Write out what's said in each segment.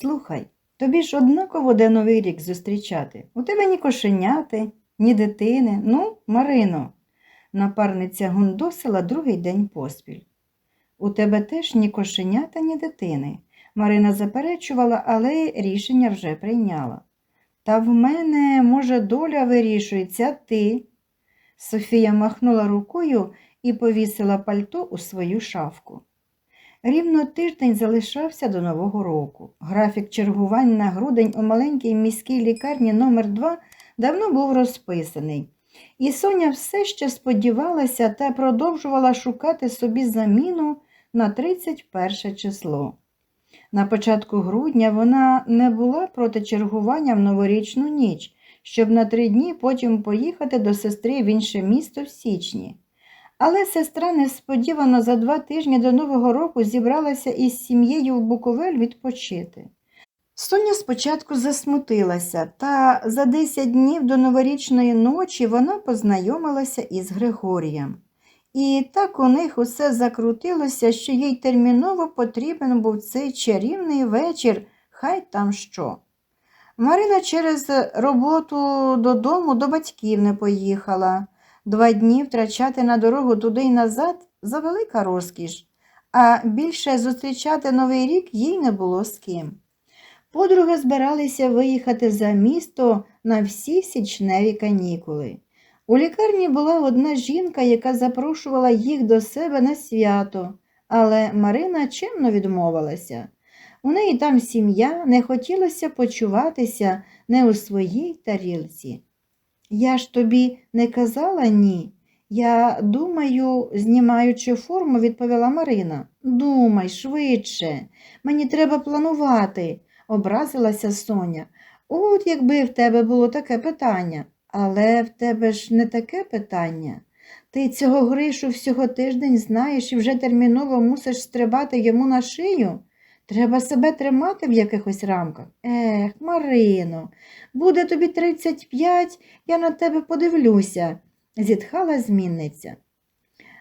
Слухай, тобі ж однаково де новий рік зустрічати. У тебе ні кошеняти, ні дитини. Ну, Марино, напарниця гундосила другий день поспіль. У тебе теж ні кошенята, ні дитини. Марина заперечувала, але рішення вже прийняла. Та в мене, може, доля вирішується, ти. Софія махнула рукою і повісила пальто у свою шафку. Рівно тиждень залишався до Нового року. Графік чергувань на грудень у маленькій міській лікарні номер 2 давно був розписаний. І Соня все ще сподівалася та продовжувала шукати собі заміну на 31 число. На початку грудня вона не була проти чергування в новорічну ніч, щоб на три дні потім поїхати до сестри в інше місто в січні. Але сестра несподівано за два тижні до Нового року зібралася із сім'єю в Буковель відпочити. Соня спочатку засмутилася, та за 10 днів до новорічної ночі вона познайомилася із Григорієм. І так у них усе закрутилося, що їй терміново потрібен був цей чарівний вечір, хай там що. Марина через роботу додому до батьків не поїхала. Два дні втрачати на дорогу туди й назад завелика розкіш, а більше зустрічати Новий рік їй не було з ким. Подруги збиралися виїхати за місто на всі січневі канікули. У лікарні була одна жінка, яка запрошувала їх до себе на свято, але Марина чемно відмовилася. У неї там сім'я не хотілося почуватися не у своїй тарілці. Я ж тобі не казала ні. Я думаю, знімаючи форму, відповіла Марина. Думай швидше, мені треба планувати, образилася Соня. От якби в тебе було таке питання. Але в тебе ж не таке питання. Ти цього Гришу всього тиждень знаєш і вже терміново мусиш стрибати йому на шию. Треба себе тримати в якихось рамках. Ех, Марино, буде тобі 35, я на тебе подивлюся, зітхала змінниця.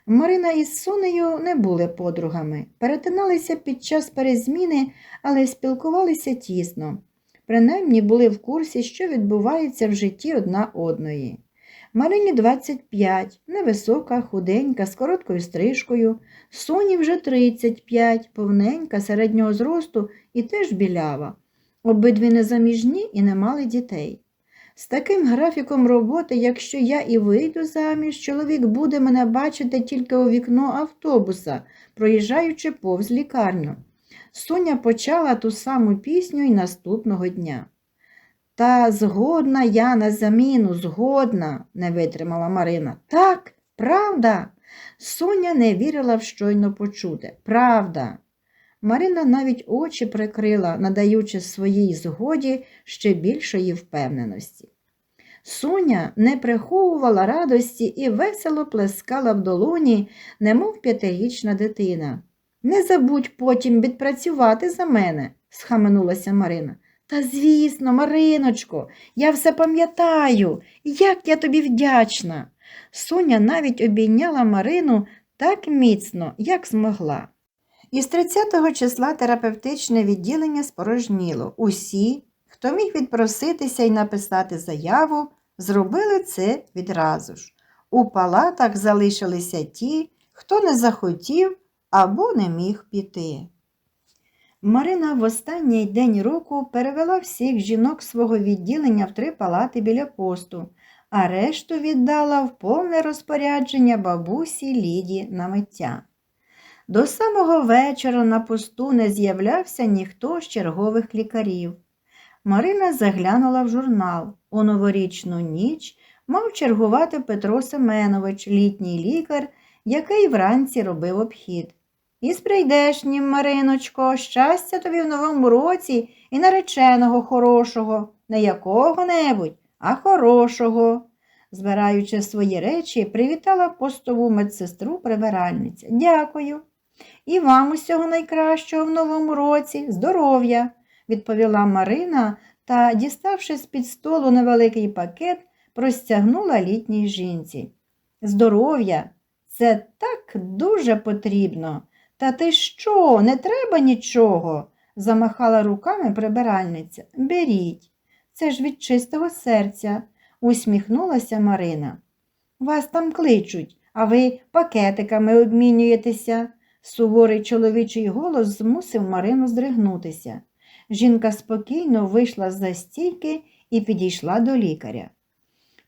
Марина із Сонею не були подругами, перетиналися під час перезміни, але спілкувалися тісно. Принаймні були в курсі, що відбувається в житті одна одної. Марині 25, невисока, худенька, з короткою стрижкою, Соні вже 35, повненька, середнього зросту і теж білява. Обидві незаміжні і не мали дітей. З таким графіком роботи, якщо я і вийду заміж, чоловік буде мене бачити тільки у вікно автобуса, проїжджаючи повз лікарню. Соня почала ту саму пісню й наступного дня. Та згодна я на заміну, згодна, не витримала Марина. Так, правда. Соня не вірила в щойно почуте. Правда. Марина навіть очі прикрила, надаючи своїй згоді ще більшої впевненості. Соня не приховувала радості і весело плескала в долоні, немов п'ятирічна дитина. Не забудь потім відпрацювати за мене, схаменулася Марина. Та звісно, Мариночко, я все пам'ятаю, як я тобі вдячна. Соня навіть обійняла Марину так міцно, як змогла. Із 30 числа терапевтичне відділення спорожніло. Усі, хто міг відпроситися і написати заяву, зробили це відразу ж. У палатах залишилися ті, хто не захотів або не міг піти. Марина в останній день року перевела всіх жінок свого відділення в три палати біля посту, а решту віддала в повне розпорядження бабусі Ліді на миття. До самого вечора на посту не з'являвся ніхто з чергових лікарів. Марина заглянула в журнал. У новорічну ніч мав чергувати Петро Семенович, літній лікар, який вранці робив обхід. І з прийдешнім, Мариночко, щастя тобі в новому році і нареченого хорошого, не якого-небудь, а хорошого. Збираючи свої речі, привітала постову медсестру прибиральниця. Дякую. І вам усього найкращого в новому році, здоров'я, відповіла Марина та, діставши з-під столу невеликий пакет, простягнула літній жінці. Здоров'я, це так дуже потрібно. Та ти що, не треба нічого? замахала руками прибиральниця. Беріть, це ж від чистого серця, усміхнулася Марина. Вас там кличуть, а ви пакетиками обмінюєтеся. Суворий чоловічий голос змусив Марину здригнутися. Жінка спокійно вийшла з-за стійки і підійшла до лікаря.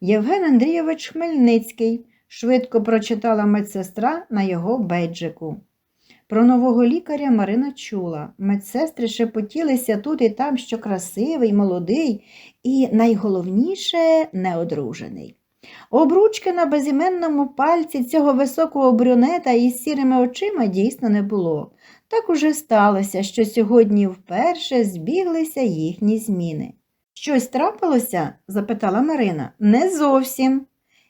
Євген Андрійович Хмельницький, швидко прочитала медсестра на його бейджику. Про нового лікаря Марина чула. Медсестри шепотілися тут і там, що красивий, молодий і, найголовніше, неодружений. Обручки на безіменному пальці цього високого брюнета із сірими очима дійсно не було. Так уже сталося, що сьогодні вперше збіглися їхні зміни. Щось трапилося? запитала Марина. Не зовсім.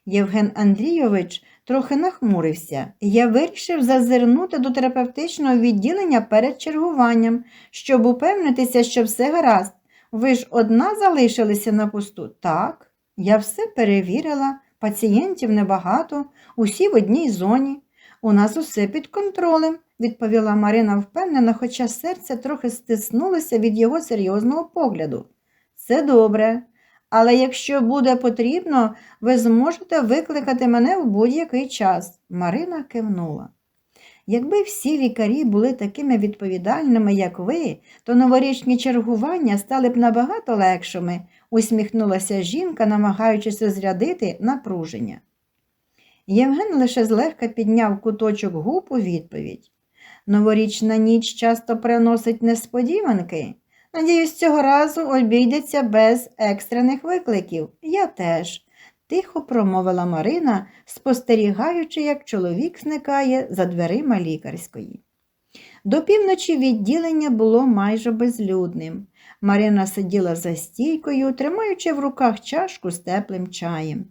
Євген Андрійович трохи нахмурився. Я вирішив зазирнути до терапевтичного відділення перед чергуванням, щоб упевнитися, що все гаразд. Ви ж одна залишилися на посту? Так. Я все перевірила, пацієнтів небагато, усі в одній зоні. У нас усе під контролем, відповіла Марина впевнена, хоча серце трохи стиснулося від його серйозного погляду. Це добре, але якщо буде потрібно, ви зможете викликати мене в будь-який час. Марина кивнула. Якби всі лікарі були такими відповідальними, як ви, то новорічні чергування стали б набагато легшими, усміхнулася жінка, намагаючись розрядити напруження. Євген лише злегка підняв куточок губ у відповідь. Новорічна ніч часто приносить несподіванки. Надіюсь, цього разу обійдеться без екстрених викликів. Я теж, тихо промовила Марина, спостерігаючи, як чоловік зникає за дверима лікарської. До півночі відділення було майже безлюдним. Марина сиділа за стійкою, тримаючи в руках чашку з теплим чаєм.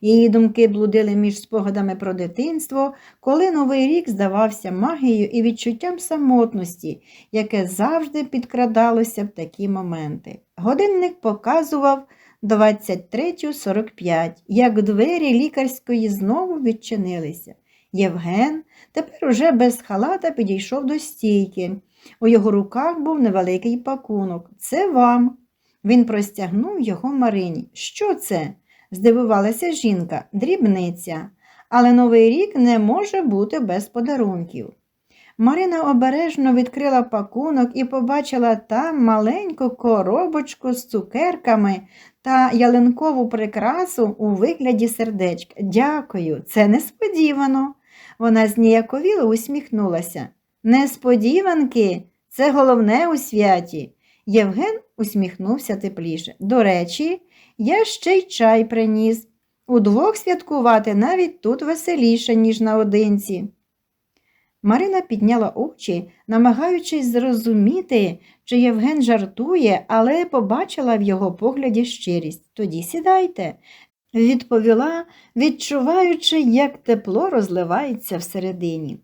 Її думки блудили між спогадами про дитинство, коли новий рік здавався магією і відчуттям самотності, яке завжди підкрадалося в такі моменти. Годинник показував 23.45, як двері лікарської знову відчинилися. Євген тепер уже без халата підійшов до стійки. У його руках був невеликий пакунок. Це вам. Він простягнув його Марині. Що це? Здивувалася жінка, дрібниця. Але новий рік не може бути без подарунків. Марина обережно відкрила пакунок і побачила там маленьку коробочку з цукерками та ялинкову прикрасу у вигляді сердечка. Дякую, це несподівано. Вона зніяковіло усміхнулася. Несподіванки, це головне у святі. Євген усміхнувся тепліше. До речі, я ще й чай приніс. Удвох святкувати навіть тут веселіше, ніж наодинці. Марина підняла очі, намагаючись зрозуміти, чи Євген жартує, але побачила в його погляді щирість. Тоді сідайте, відповіла, відчуваючи, як тепло розливається всередині.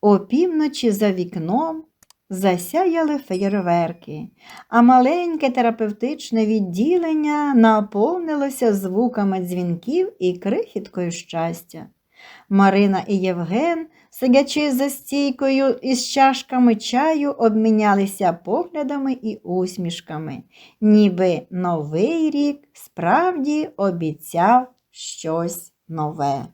Опівночі за вікном засяяли феєрверки, а маленьке терапевтичне відділення наповнилося звуками дзвінків і крихіткою щастя. Марина і Євген, сидячи за стійкою із чашками чаю, обмінялися поглядами і усмішками, ніби новий рік справді обіцяв щось нове.